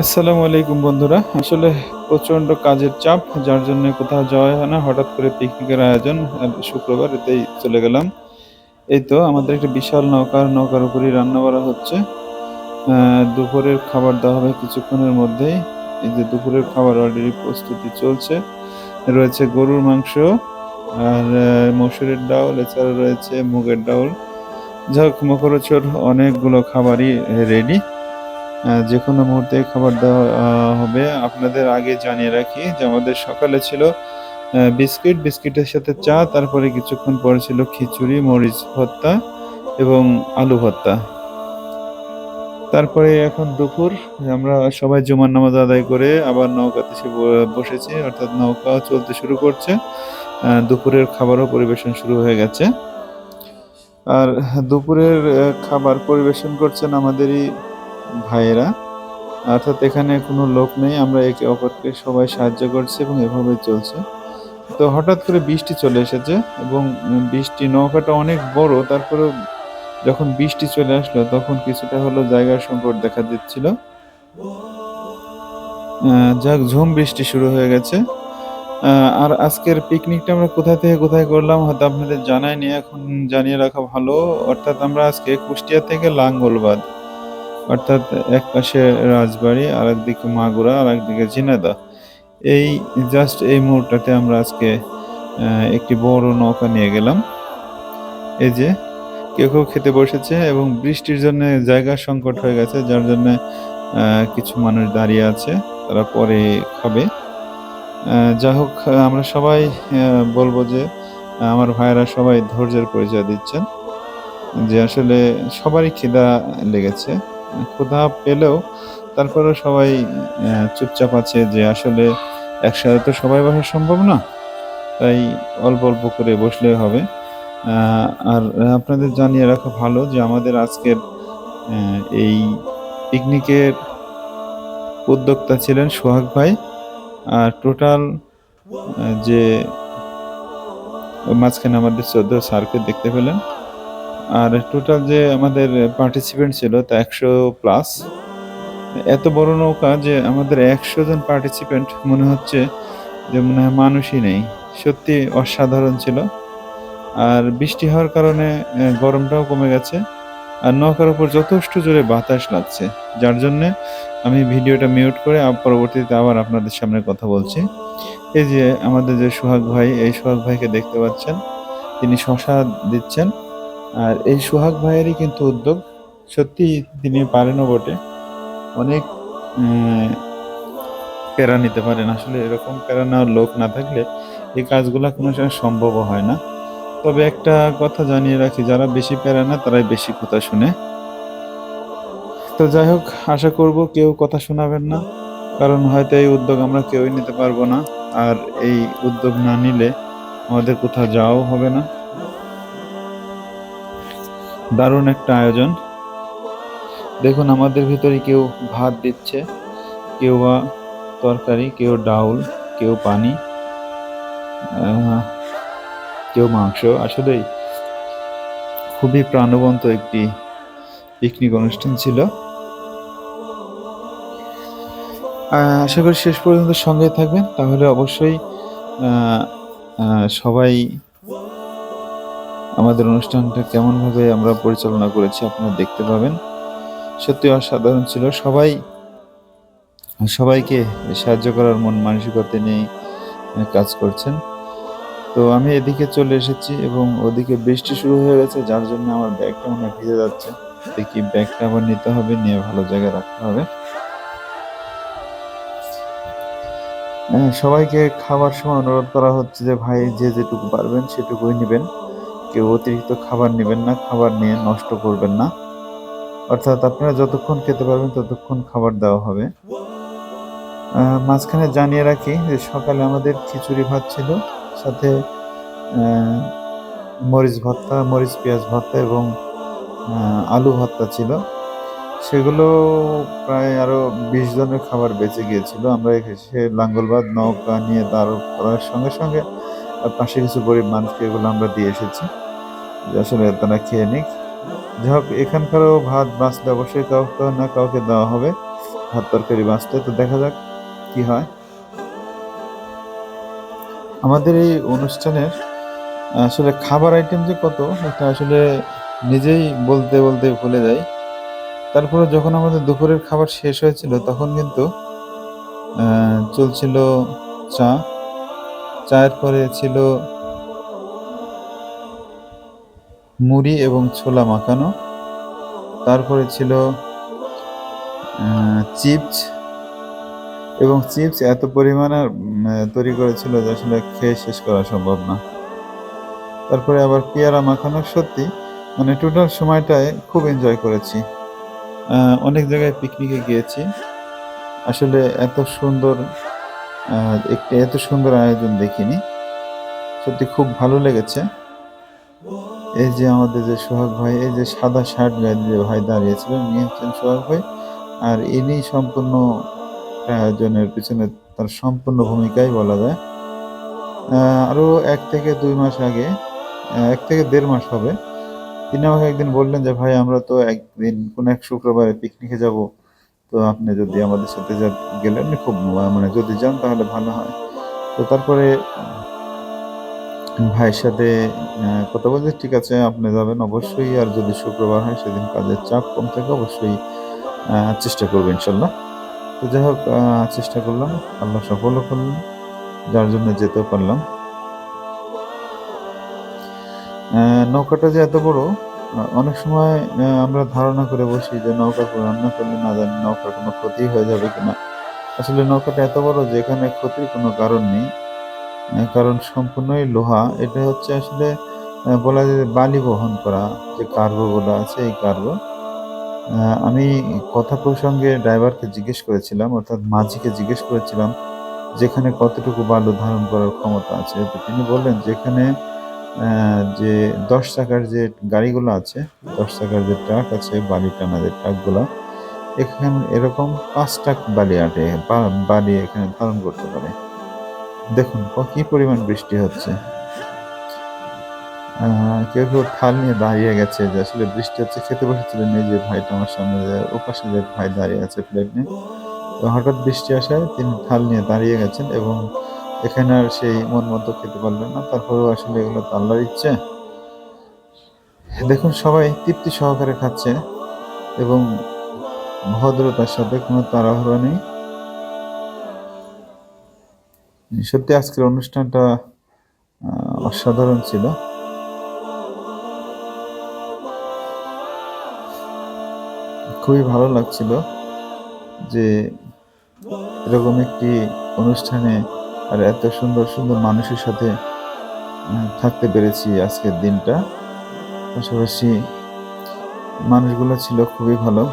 আসসালামু আলাইকুম বন্ধুরা। আসলে প্রচণ্ড কাজের চাপ, যার জন্য কোথাও যাওয়া হয় না। হঠাৎ করে পিকনিকের আয়োজন শুক্রবার এতেই চলে গেলাম। এই তো আমাদের একটা বিশাল নৌকার নৌকার উপরই রান্না করা হচ্ছে। দুপুরের খাবার দেওয়া হবে কিছুক্ষণের মধ্যেই। এই যে দুপুরের খাবার অলরেডি প্রস্তুতি চলছে। রয়েছে গরুর মাংস, আর মসুরের ডাউল এছাড়া রয়েছে মুগের ডাউল যাই হোক মুখরোচর অনেকগুলো খাবারই রেডি যে কোনো মুহূর্তে খাবার দেওয়া হবে। আপনাদের আগে জানিয়ে রাখি যে আমাদের সকালে ছিল বিস্কিট। বিস্কিটের সাথে চা, তারপরে কিছুক্ষণ পরে ছিল খিচুড়ি, মরিচ ভর্তা এবং আলু ভর্তা। তারপরে এখন দুপুর, আমরা সবাই জুমার নামাজ আদায় করে আবার নৌকাতে ব- বসেছি, অর্থাৎ নৌকা চলতে শুরু করছে। দুপুরের খাবারও পরিবেশন শুরু হয়ে গেছে। আর দুপুরের খাবার পরিবেশন করছেন আমাদেরই ভাইয়েরা। অর্থাৎ এখানে কোনো লোক নেই, আমরা একে অপরকে সবাই সাহায্য করছি এবং এভাবে চলছে। তো হঠাৎ করে বৃষ্টি চলে এসেছে এবং বৃষ্টি, নৌকাটা অনেক বড়, তারপরেও যখন বৃষ্টি চলে আসলো, তখন কিছুটা হলো জায়গার সংকট দেখা দিচ্ছিল। যাক, ঝুম বৃষ্টি শুরু হয়ে গেছে। আর আজকের পিকনিকটা আমরা কোথা থেকে কোথায় করলাম হয়তো আপনাদের জানাইনি এখন জানিয়ে রাখা ভালো। অর্থাৎ আমরা আজকে কুষ্টিয়া থেকে লাঙ্গলবাদ। অর্থাৎ এক পাশে রাজবাড়ী আর একদিকে মাগুরা আর একদিকে ঝিনাইদহ এই জাস্ট এই মুহূর্তটাতে আমরা আজকে একটি বড় নৌকা নিয়ে গেলাম। এই যে, কেউ কেউ খেতে বসেছে এবং বৃষ্টির জন্য জায়গার সংকট হয়ে গেছে, যার জন্য কিছু মানুষ দাঁড়িয়ে আছে, তারা পরে খাবে। যা হোক, আমরা সবাই বলব যে, আমার ভাইয়েরা সবাই ধৈর্যের পরিচয় দিচ্ছেন। যে আসলে সবারই খিদা লেগেছে। ক্ষুধা পেলেও তারপরে সবাই চুপচাপ আছে যে আসলে একসাথে তো সবাই বসা সম্ভব না। তাই অল্প অল্প করে বসলে হবে। আর আপনাদের জানিয়ে রাখা ভালো যে আমাদের আজকের এই পিকনিকের উদ্যোক্তা ছিলেন সোহাগ ভাই। আর টোটাল যে মাঝখানে আমাদের চোদ্দ স্যারকে দেখতে পেলেন আর টোটাল যে আমাদের পার্টিসিপেন্ট ছিল তা একশো প্লাস এত বড় নৌকা যে আমাদের একশো জন পার্টিসিপেন্ট মনে হচ্ছে যে মনে হয় মানুষই নেই। সত্যি অসাধারণ ছিল। আর বৃষ্টি হওয়ার কারণে গরমটাও কমে গেছে। আর নৌকার উপর যথেষ্ট জোরে বাতাস লাগছে। যার জন্যে আমি ভিডিওটা মিউট করে পরবর্তীতে আবার আপনাদের সামনে কথা বলছি। এই যে আমাদের যে সোহাগ ভাই, এই সোহাগ ভাইকে দেখতে পাচ্ছেন। তিনি শশা দিচ্ছেন। আর এই সোহাগ ভাইয়েরই কিন্তু উদ্যোগ। সত্যি তিনি পারেনও বটে। অনেক প্যারা নিতে পারেন। আসলে এরকম প্যারা নেওয়ার লোক না থাকলে এই কাজগুলো কোনো সময় সম্ভব হয় না। তবে একটা কথা জানিয়ে রাখি, যারা বেশি প্যারা না তারাই বেশি কথা শুনে। তো যাই হোক, আশা করব কেউ কথা শোনাবেন না, কারণ হয়তো এই উদ্যোগ আমরা কেউই নিতে পারব না। আর এই উদ্যোগ না নিলে আমাদের কোথাও যাওয়াও হবে না। দারুণ একটা আয়োজন। দেখুন, আমাদের ভিতরে কেউ ভাত দিচ্ছে, কেউ বা তরকারি, কেউ ডাউল, কেউ পানি কেউ মাংস। আসলেই খুবই প্রাণবন্ত একটি পিকনিক অনুষ্ঠান ছিল। আশা করি শেষ পর্যন্ত সঙ্গে থাকবেন। তাহলে অবশ্যই সবাই আমাদের অনুষ্ঠানটা কেমনভাবে আমরা পরিচালনা করেছি আপনারা দেখতে পাবেন। সত্যি অসাধারণ ছিল। সবাই সবাইকে সাহায্য করার মন মানসিকতা নিয়ে কাজ করছেন। তো আমি এদিকে চলে এসেছি এবং ওদিকে বৃষ্টি শুরু হয়ে গেছে যার জন্য আমার ব্যাগটা মনে ভিজে যাচ্ছে। দেখি ব্যাগটা আবার নিতে হবে নিয়ে ভালো জায়গায় রাখতে হবে। হ্যাঁ, সবাইকে খাবার সময় অনুরোধ করা হচ্ছে যে ভাই যে যেটুকু পারবেন সেটুকুই নেবেন। কেউ অতিরিক্ত খাবার নেবেন না, খাবার নিয়ে নষ্ট করবেন না। অর্থাৎ আপনারা যতক্ষণ খেতে পারবেন ততক্ষণ খাবার দেওয়া হবে। মাঝখানে জানিয়ে রাখি যে সকালে আমাদের খিচুড়ি ভাত ছিল, সাথে মরিচ ভর্তা, মরিচ, পেঁয়াজ ভর্তা এবং আলু ভর্তা ছিল। সেগুলো প্রায় আরও বিশ জনের খাবার বেঁচে গিয়েছিল। আমরা এসে লাঙ্গলবাদ নৌকা নিয়ে দাঁড় করার সঙ্গে সঙ্গে পাশে কিছু গরিব মানুষকে এগুলো আমরা দিয়ে এসেছি। আসলে তারা খেয়ে নিক। যাই হোক, এখানকারও ভাত বাঁচলে অবশ্যই কাউকে না কাউকে দেওয়া হবে। ভাত, তরকারি বাঁচতে তো দেখা যাক কি হয়। আমাদের এই অনুষ্ঠানের আসলে খাবার আইটেম যে কত, এটা আসলে নিজেই বলতে বলতে ভুলে যাই। তারপরে যখন আমাদের দুপুরের খাবার শেষ হয়েছিল, তখন কিন্তু চলছিল চা। চায়ের পরে ছিল মুড়ি এবং ছোলা মাখানো। তারপরে ছিল চিপস। এবং চিপস এত পরিমাণে তৈরি করেছিল যে আসলে খেয়ে শেষ করা সম্ভব না। তারপরে আবার পেয়ারা মাখানো সত্যি মানে টোটাল সময়টায় খুব এনজয় করেছি। অনেক জায়গায় পিকনিকে গিয়েছি। আসলে এত সুন্দর একটি এত সুন্দর আয়োজন দেখিনি। সত্যি খুব ভালো লেগেছে। এই যে আমাদের যে সোহাগ ভাই, এই যে সাদা শার্ট গায়ে যে ভাই দাঁড়িয়েছিলেন ইনি হচ্ছেন সোহাগ ভাই। আর ইনি সম্পূর্ণ আয়োজনের পিছনে তার সম্পূর্ণ ভূমিকাই বলা যায়। আরও এক থেকে দুই মাস আগে এক থেকে দেড় মাস হবে। তিনি আমাকে একদিন বললেন যে, ভাই, আমরা তো একদিন কোন এক শুক্রবারে পিকনিকে যাব। তো আপনি যদি আমাদের সাথে গেলেন খুব মানে যদি যান তাহলে ভালো হয়। তো তারপরে ভাইয়ের সাথে কথা বলতে ঠিক আছে, আপনি যাবেন অবশ্যই, আর যদি শুক্রবার হয় সেদিন কাজের চাপ কম থাকে, অবশ্যই চেষ্টা করব ইনশাল্লাহ। তো যাই হোক চেষ্টা করলাম, আল্লাহ সফলও করলাম, যার জন্য যেতেও পারলাম। নৌকাটা যে এত বড় অনেক সময় আমরা ধারণা করে বসি যে নৌকা রান্না করলে না জানি নৌকার কোনো ক্ষতি হয়ে যাবে কিনা। আসলে নৌকাটা এত বড় যে এখানে ক্ষতির কোনো কারণ নেই। কারণ সম্পূর্ণই লোহা। এটা হচ্ছে আসলে বলা যায় বালি বহন করা যে কার্গো গুলো আছে, এই কার্গো। আমি কথা প্রসঙ্গে ড্রাইভারকে জিজ্ঞেস করেছিলাম, অর্থাৎ মাঝিকে জিজ্ঞেস করেছিলাম, যেখানে কতটুকু বালু ধারণ করার ক্ষমতা আছে। তো তিনি বললেন, যেখানে যে দশ চাকার যে গাড়িগুলো আছে, দশ চাকার যে ট্রাক আছে, বালি টানা যে ট্রাকগুলো, এখানে এরকম পাঁচ ট্রাক বালি আটে বালি এখানে ধারণ করতে পারে। দেখুন, ক- পরিমাণ বৃষ্টি হচ্ছে? কেউ কেউ থাল নিয়ে দাঁড়িয়ে গেছে যে আসলে বৃষ্টি হচ্ছে, খেতে বসেছিলেন যে ভাইটা আমার সামনে যে ওপাশে যে ভাই দাঁড়িয়ে আছে প্লেট নিয়ে। তো হঠাৎ বৃষ্টি আসায় তিনি থাল নিয়ে দাঁড়িয়ে গেছেন এবং এখানে আর সেই মন মতো খেতে পারলেন না। তারপরেও আসলে এগুলো তো আল্লাহর ইচ্ছে। দেখুন, সবাই তৃপ্তি সহকারে খাচ্ছে এবং ভদ্রতার সাথে কোনো তাড়াহুড়ো নেই। সত্যি আজকের অনুষ্ঠানটা অসাধারণ ছিল। খুবই ভালো লাগছিল যে এরকম একটি অনুষ্ঠানে আর এত সুন্দর সুন্দর মানুষের সাথে থাকতে পেরেছি আজকের দিনটা। পাশাপাশি মানুষগুলো ছিল খুবই ভালো।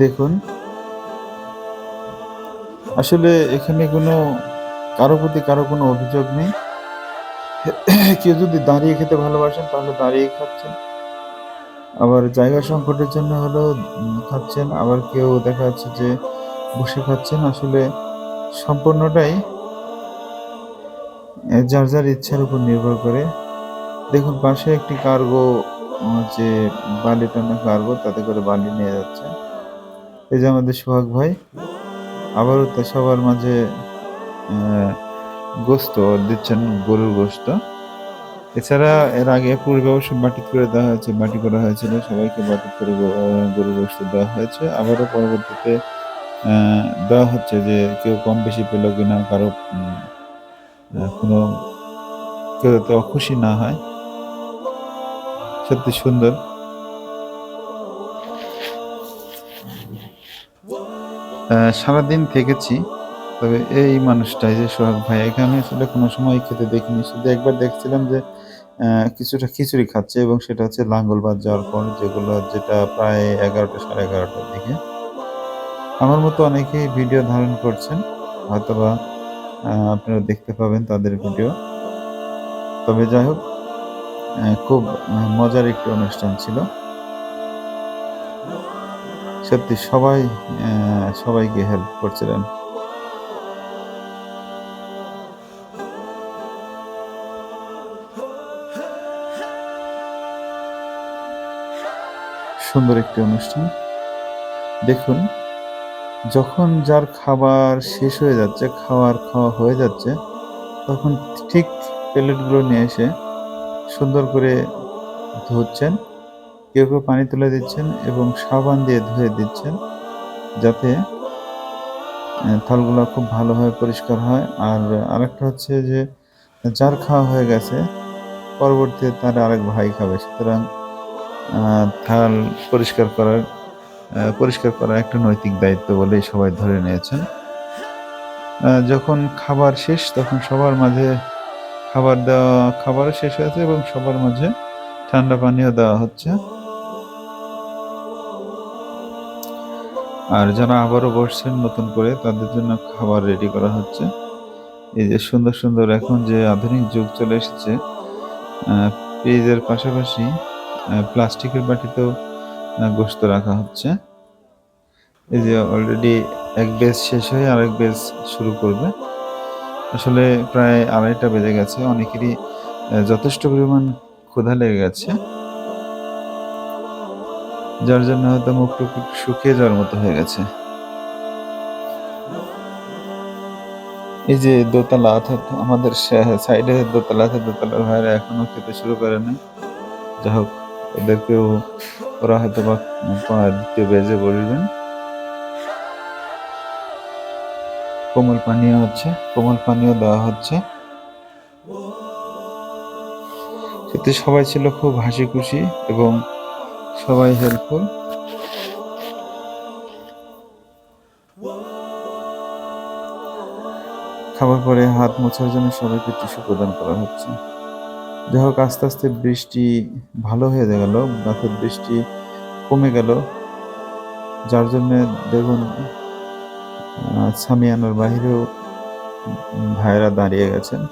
দেখুন আসলে এখানে কোনো, কারও প্রতি কারও কোনো অভিযোগ নেই। কেউ যদি দাঁড়িয়ে খেতে ভালোবাসেন, তাহলে দাঁড়িয়ে খাচ্ছেন। আবার জায়গা সংকটের জন্য হলেও খাচ্ছেন। আবার কেউ দেখা যাচ্ছে যে বসে খাচ্ছেন। আসলে সম্পূর্ণটাই যার যার ইচ্ছার উপর নির্ভর করে। দেখুন, পাশে একটি কার্গো যে বালি টানা কার্গো, তাতে করে বালি নিয়ে যাচ্ছে। এই যে আমাদের সোহাগ ভাই। আবারও তো সবার মাঝে গোস্ত দিচ্ছেন গরুর গোস্ত। এছাড়া এর আগে পূর্বে অবশ্য বাটি করে দেওয়া হয়েছে, বাটি করা হয়েছিল, সবাইকে বাটি করে গরুর গোস্ত দেওয়া হয়েছে। আবারও পরবর্তীতে দেওয়া হচ্ছে যে কেউ কম বেশি পেল কিনা, কারও কোনো কেউ যাতে অখুশি না হয়। সত্যি সুন্দর। সারাদিন থেকেছি, তবে এই মানুষটাই যে সোহাগ ভাই, এখানে আসলে কোনো সময় খেতে দেখিনি। শুধু একবার দেখছিলাম যে কিছুটা খিচুড়ি খাচ্ছে এবং সেটা হচ্ছে লাঙ্গলবাদ যাওয়ার পর, যেগুলো যেটা প্রায় এগারোটা সাড়ে এগারোটার দিকে। আমার মতো অনেকেই ভিডিও ধারণ করছেন, হয়তোবা আপনারা দেখতে পাবেন তাদের ভিডিও। তবে যাই হোক খুব মজার একটি অনুষ্ঠান ছিল। সত্যি সবাই সবাইকে হেল্প করছিলেন। সুন্দর একটি অনুষ্ঠান। দেখুন, যখন যার খাবার শেষ হয়ে যাচ্ছে, খাওয়ার খাওয়া হয়ে যাচ্ছে, তখন ঠিক প্লেটগুলো নিয়ে এসে সুন্দর করে ধুচ্ছেন। কেউ কেউ পানি তুলে দিচ্ছেন এবং সাবান দিয়ে ধুয়ে দিচ্ছেন যাতে থালগুলো খুব ভালোভাবে পরিষ্কার হয়। আর আরেকটা হচ্ছে যে, যার খাওয়া হয়ে গেছে, পরবর্তীতে তার আরেক ভাই খাবে। সুতরাং থাল পরিষ্কার করার পরিষ্কার করা একটা নৈতিক দায়িত্ব বলেই সবাই ধরে নিয়েছেন। যখন খাবার শেষ, তখন সবার মাঝে খাবার দেওয়া, খাবারও শেষ হয়েছে এবং সবার মাঝে ঠান্ডা পানীয় দেওয়া হচ্ছে। আর যারা আবারও বসছেন নতুন করে, তাদের জন্য খাবার রেডি করা হচ্ছে। এই যে সুন্দর সুন্দর এখন যে আধুনিক যুগ চলে এসেছে পেঁয়াজের পাশাপাশি প্লাস্টিকের বাটিতেও গোশত রাখা হচ্ছে। এই যে অলরেডি এক বেজ শেষ হয়ে আরেক বেজ শুরু করবে। আসলে প্রায় আড়াইটা বেজে গেছে। অনেকেরই যথেষ্ট পরিমাণ ক্ষুধা লেগে গেছে। যার জন্য হয়তো মুখ টুক শুকিয়ে যাওয়ার মতো হয়ে গেছে। এই যে দোতলা অর্থাৎ আমাদের সাইডে দোতলা আছে, দোতলার ভাইরা এখনও খেতে শুরু করেনি যা হোক ওদেরকেও ওরা হয়তো বা দ্বিতীয় বেজে বলবেন কোমল পানীয় হচ্ছে, কোমল পানীয় দেওয়া হচ্ছে। সবাই ছিল খুব হাসি খুশি এবং সবাই হেল্পফুল। খাবার পরে হাত মোছার জন্য সবাইকে টিস্যু প্রদান করা হচ্ছে। যাই হোক আস্তে আস্তে বৃষ্টি ভালো হয়ে গেল রাতের বৃষ্টি কমে গেল। যার জন্যে দেখুন আহ, সামিয়ানার বাহিরেও উম, ভাইয়েরা দাঁড়িয়ে গেছেন।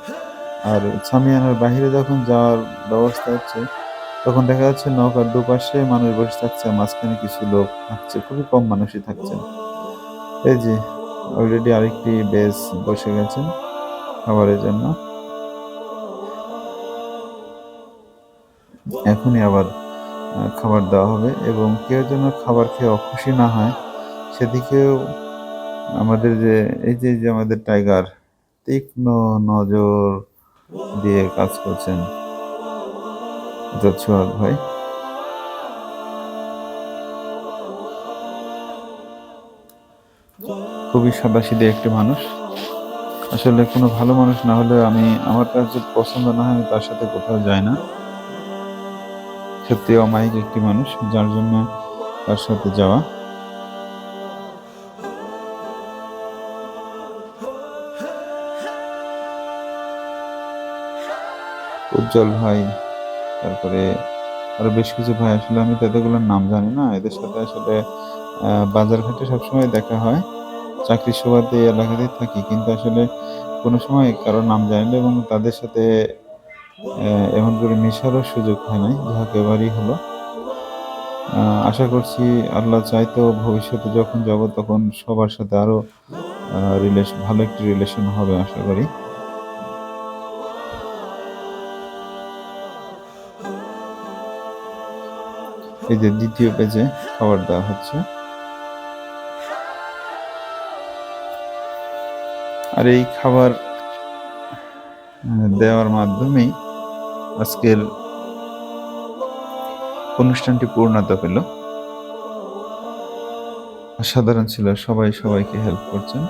আর সামিয়ানার বাহিরে যখন যাওয়ার ব্যবস্থা হচ্ছে তখন দেখা যাচ্ছে নৌকার দুপাশে মানুষ বসে থাকছে, মাঝখানে কিছু লোক থাকছে, খুবই কম মানুষই থাকছেন। এই যে অলরেডি আরেকটি বেস বসে গেছেন খাবারের জন্য। এখনই আবার খাবার দেওয়া হবে এবং কেউ যেন খাবার খেয়ে অখুশি না হয়, সেদিকেও আমাদের যে, এই যে যে আমাদের টাইগার তীক্ষ্ণ নজর দিয়ে কাজ করছেন। সোহাগ ভাই। খুবই সাদাসিধে একটি মানুষ। আসলে কোনো ভালো মানুষ না হলে আমি, আমার কাছে পছন্দ না হয় আমি তার সাথে কোথাও যাই না। সত্যি অমায়িক একটি মানুষ, যার জন্য তার সাথে যাওয়া। উজ্জ্বল ভাই তারপরে আরও বেশ কিছু ভাই আসলে আমি তাদেরগুলোর নাম জানি না। এদের সাথে আসলে বাজারঘাটে সবসময় দেখা হয়। চাকরির সুবাদে এই এলাকাতেই থাকি। কিন্তু আসলে কোনো সময় কারও নাম জানি না এবং তাদের সাথে এমন করে মেশারও সুযোগ হয় নাই যাহোক এবারই হলো। আশা করছি আল্লাহ চাইতো ভবিষ্যতে যখন যাব তখন সবার সাথে আরও রিলেশন ভালো একটি রিলেশন হবে, আশা করি। এই যে দ্বিতীয় পেজে খাবার দেওয়া হচ্ছে। আর এই খাবার দেওয়ার মাধ্যমেই আজকের অনুষ্ঠানটি পূর্ণতা পেল। অসাধারণ ছিল, সবাই সবাইকে হেল্প করছেন।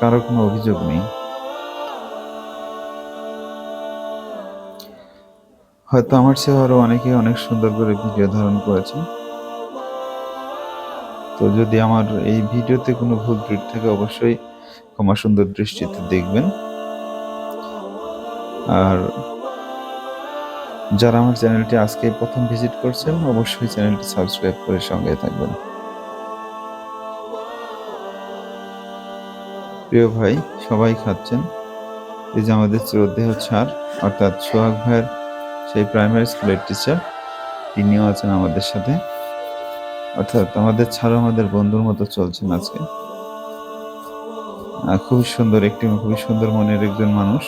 কারও কোনো অভিযোগ নেই। হয়তো আমার চেয়ে আরও অনেকে অনেক সুন্দর করে ভিডিও ধারণ করেছেন। তো যদি আমার এই ভিডিওতে কোনো ভুল ত্রুটি থাকে, অবশ্যই ক্ষমা সুন্দর দৃষ্টিতে দেখবেন। আর যারা আমার চ্যানেলটি আজকে প্রথম ভিজিট করছেন, অবশ্যই চ্যানেলটি সাবস্ক্রাইব করে সঙ্গে থাকবেন। প্রিয় ভাই, সবাই খাচ্ছেন। এই যে আমাদের শ্রদ্ধেয় ছাড়, অর্থাৎ সোহাগ ভাইয়ের সেই প্রাইমারি স্কুলের টিচার তিনিও আছেন আমাদের সাথে। অর্থাৎ আমাদের ছাড়াও আমাদের বন্ধুর মতো চলছেন আজকে। খুবই সুন্দর, একটি খুবই সুন্দর মনের একজন মানুষ।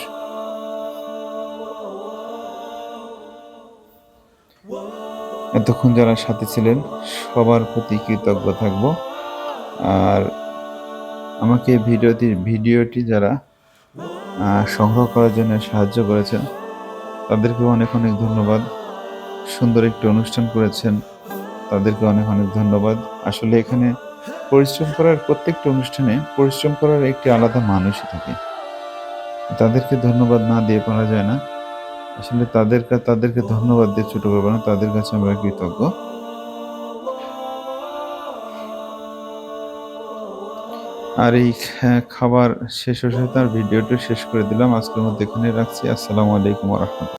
এতক্ষণ যারা সাথে ছিলেন, সবার প্রতি কৃতজ্ঞ থাকব। আর আমাকে ভিডিওটি ভিডিওটি যারা সংগ্রহ করার জন্য সাহায্য করেছেন তাদেরকে অনেক অনেক ধন্যবাদ। সুন্দর একটি অনুষ্ঠান করেছেন। তাদেরকে অনেক অনেক ধন্যবাদ। আসলে এখানে পরিশ্রম করার প্রত্যেকটা অনুষ্ঠানে পরিশ্রম করার একটি আলাদা মানুষই থাকে। তাদেরকে ধন্যবাদ না দিয়ে পারা যায় না। আসলে তাদের তাদেরকে ধন্যবাদ দিয়ে ছোট করব না তাদের কাছে আমরা কৃতজ্ঞ। আর এই খাবার শেষ হয়ে তার ভিডিওটা শেষ করে দিলাম। আজকের মধ্যে এখানে রাখছি। আসসালামু আলাইকুম রহমতুল্লাহ।